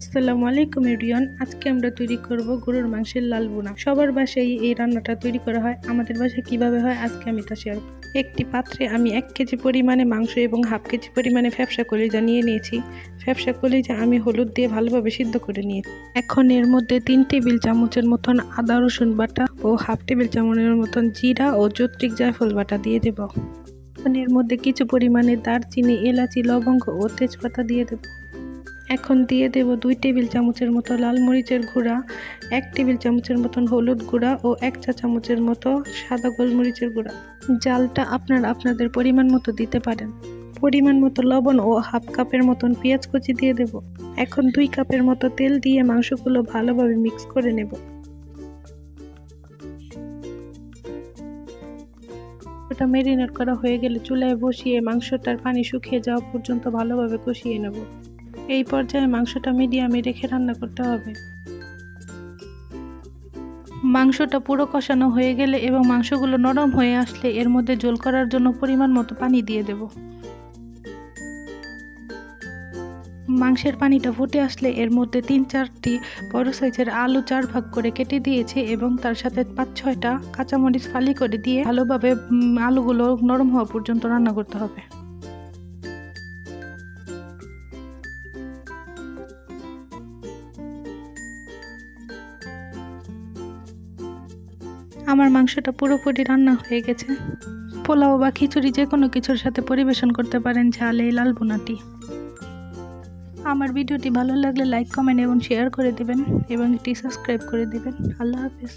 আসসালামু আলাইকুম এভরিওয়ান। আজকে আমরা তৈরি করব গরুর মাংসের লাল বোনা সবার বাসায় এই রান্নাটা তৈরি করা হয়। আমাদের বাসায় কীভাবে হয় আজকে আমি তা শেয়ার একটি পাত্রে আমি এক কেজি পরিমাণে মাংস এবং হাফ কেজি পরিমাণে ফ্যাপসা কলিজা নিয়ে নিয়েছি। ফ্যাপসা কলিজা আমি হলুদ দিয়ে ভালোভাবে সিদ্ধ করে নিয়েছি। এখন এর মধ্যে তিন টেবিল চামচের মতন আদা, রসুন বাটা ও হাফ টেবিল চামচের মতন জিরা ও চৈত্রিক জায়ফল বাটা দিয়ে দেব। এখন এর মধ্যে কিছু পরিমাণে দারচিনি, এলাচি, লবঙ্গ ও তেজপাতা দিয়ে দেবো। এখন দিয়ে দেব দুই টেবিল চামচের মতো লাল মরিচের গুঁড়া, এক টেবিল চামচের মতন হলুদ গুঁড়া ও এক চা চামচের মতো সাদা গোলমরিচের গুঁড়া। জালটা আপনারা আপনাদের পরিমাণ মতো দিতে পারেন। পরিমাণ মতো লবণ ও হাফ কাপের মতন পেঁয়াজ কুচি দিয়ে দেব। এখন দুই কাপের মতো তেল দিয়ে মাংসগুলো ভালোভাবে মিক্স করে নেব। ওটা মেরিনেট করা হয়ে গেলে চুলায় বসিয়ে মাংসটার পানি শুকিয়ে যাওয়া পর্যন্ত ভালোভাবে কষিয়ে নেব। এই পর্যায়ে মাংসটা মিডিয়ামে রেখে রান্না করতে হবে। মাংসটা পুরো কষানো হয়ে গেলে এবং মাংসগুলো নরম হয়ে আসলে এর মধ্যে জোল করার জন্য পরিমাণ মতো পানি দিয়ে দেব। মাংসের পানিটা ফুটে আসলে এর মধ্যে তিন চারটি বড় সাইজের আলু চার ভাগ করে কেটে দিয়েছি এবং তার সাথে পাঁচ ছয়টা কাঁচামরিচ ফালি করে দিয়ে ভালোভাবে আলুগুলো নরম হওয়া পর্যন্ত রান্না করতে হবে। আমার মাংসটা পুরোপুরি রান্না হয়ে গেছে। পোলাও বা খিচুড়ি যে কোনো কিছুর সাথে পরিবেশন করতে পারেন ঝাল এই লাল বোনাটি আমার ভিডিওটি ভালো লাগলে লাইক, কমেন্ট এবং শেয়ার করে দেবেন এবং এটি সাবস্ক্রাইব করে দেবেন। আল্লাহ হাফিজ।